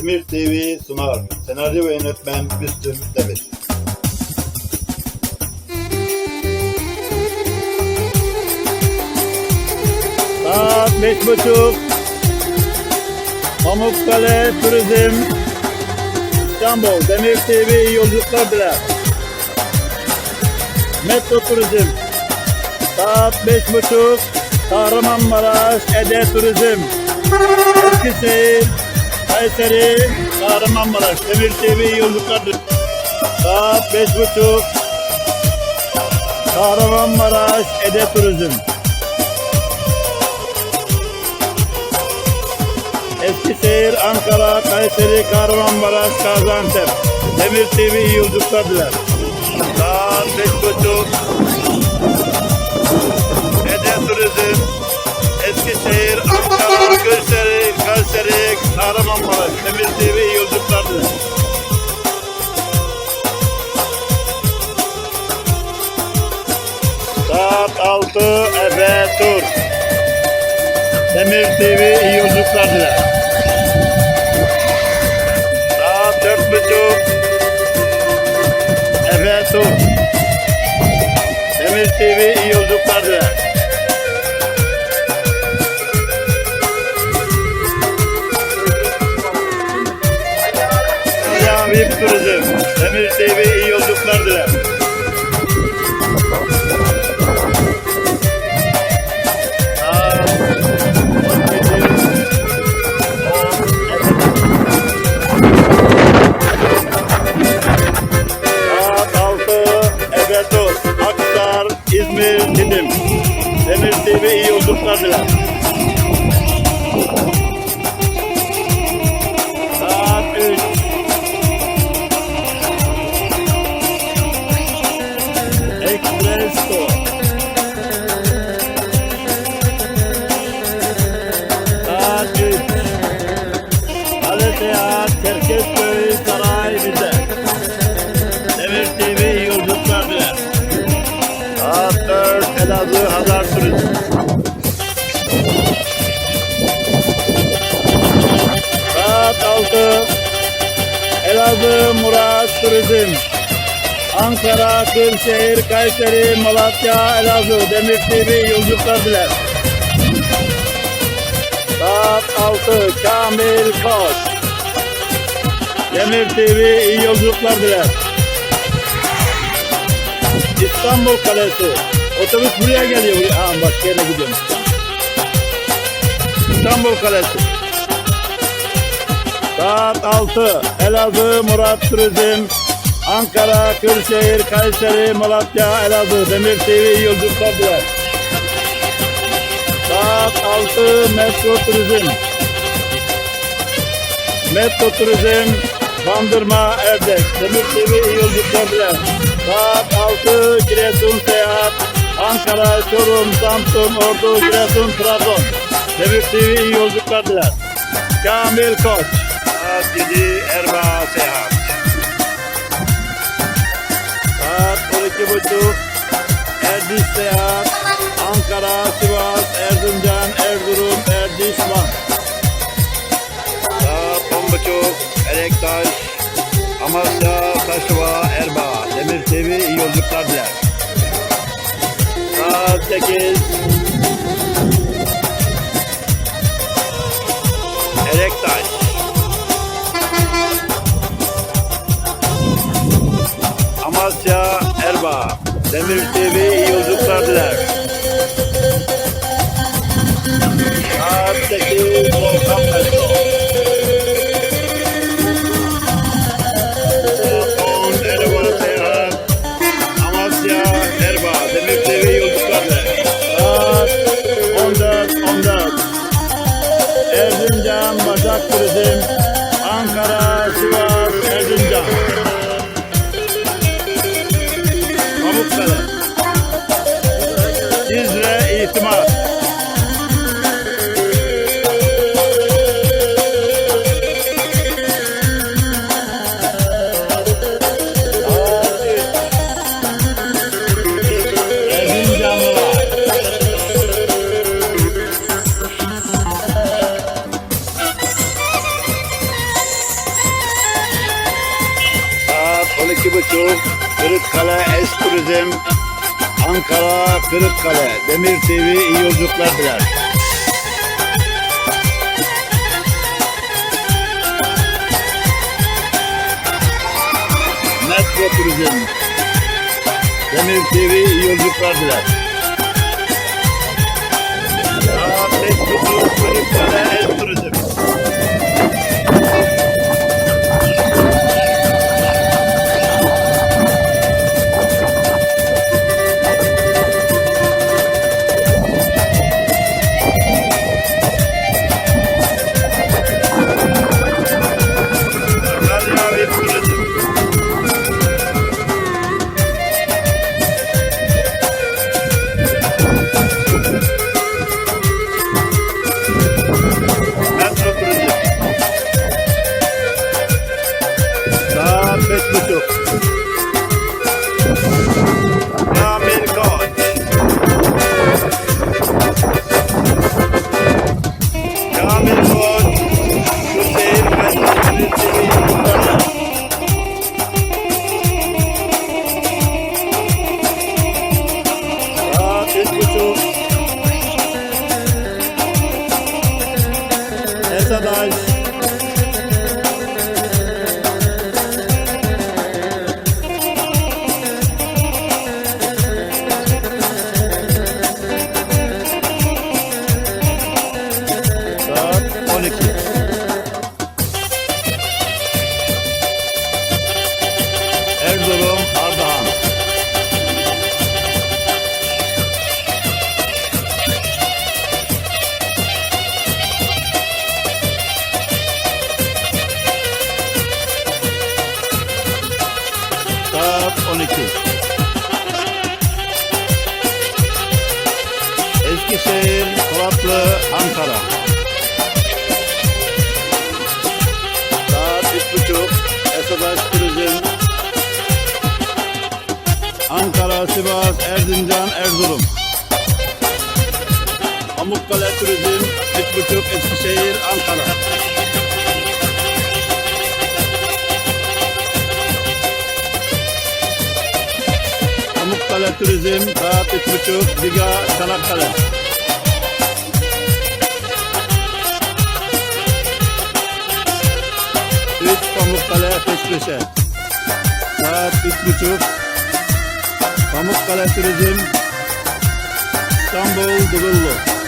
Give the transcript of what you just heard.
Demir TV sunar. Senaryo ve yönetmen Müslüm Demir. Saat beş buçuk. Pamukkale Turizm İstanbul Demir TV yolculuklar diler. Metro Turizm Saat beş buçuk Kahramanmaraş Ede Turizm Eskişehir Kayseri Kahramanmaraş Demir TV iyi yolculuklar diler. Saat beş buçuk Kahramanmaraş Ede Turizm Eskişehir, Ankara, Kayseri, Kahramanmaraş, Gaziantep. Demir TV iyi yolculuklar diler. Saat beş buçuk. Ede Turizm, Eskişehir, Ankara, Kayseri, Kayseri, Kahramanmaraş. Demir TV yolculuklar. Saat altı Efe Tur. Demir TV iyi yolculuklar diler. Saat. Efe Tur. Demir TV iyi. Ya VIP Turizm. Demir TV iyi yolculuklar diler. Elazığ Murat Turizm. Ankara, Kırşehir, Kayseri, Malatya, Elazığ. Demir TV iyi yolculuklar diler. Saat 6 Kamil Koç. Demir TV iyi yolculuklar diler. İstanbul Kalesi. Otobüs buraya geliyor. Ha, bak yerine gidiyorum. İstanbul Kalesi. Saat 6. Elazığ Murat Turizm. Ankara, Kırşehir, Kayseri, Malatya, Elazığ. Demir TV yolculuklar diler. Saat 6. Metro Turizm. Metro Turizm. Bandırma Erdek. Demir TV yolculuklar diler. Saat 6 Giresun Seyahat. Ankara, Çorum, Samsun, Ordu, Giresun, Trabzon. Demir TV iyi yolculuklar diler. Kamil Koç. Saat 7 Erbaa Seyahat. Saat 12.30 Erdiş Seyahat. Ankara, Sivas, Erzincan, Erzurum, Erdiş, Van. Saat 10.30 Elektaş, Amasya, Taşova, Erbaa. Demir TV iyi yolculuklar diler. Saat 8 Elektaş. Amasya, Erbaa. Demir TV iyi yolculuklar diler. Pamukkale. İzre İtimat. Kırıkkale Es Turizm. Ankara Kırıkkale. Demir TV iyi yolculuklar diler. Metro Turizm. Demir TV iyi yolculuklar diler. Beş buçuk Kırıkkale Es Turizm. Eskişehir, Polatlı, Ankara. Saat üç buçuk. Esadaş Turizm. Ankara, Sivas, Erzincan, Erzurum. Pamukkale Turizm. Üç buçuk. Eskişehir, Ankara. Pamukkale Turizm. Saat üç buçuk. Diga, Çanakkale. Üç Pamukkale peş peşe. Saat üç buçuk. Pamukkale Turizm. İstanbul Dugullu.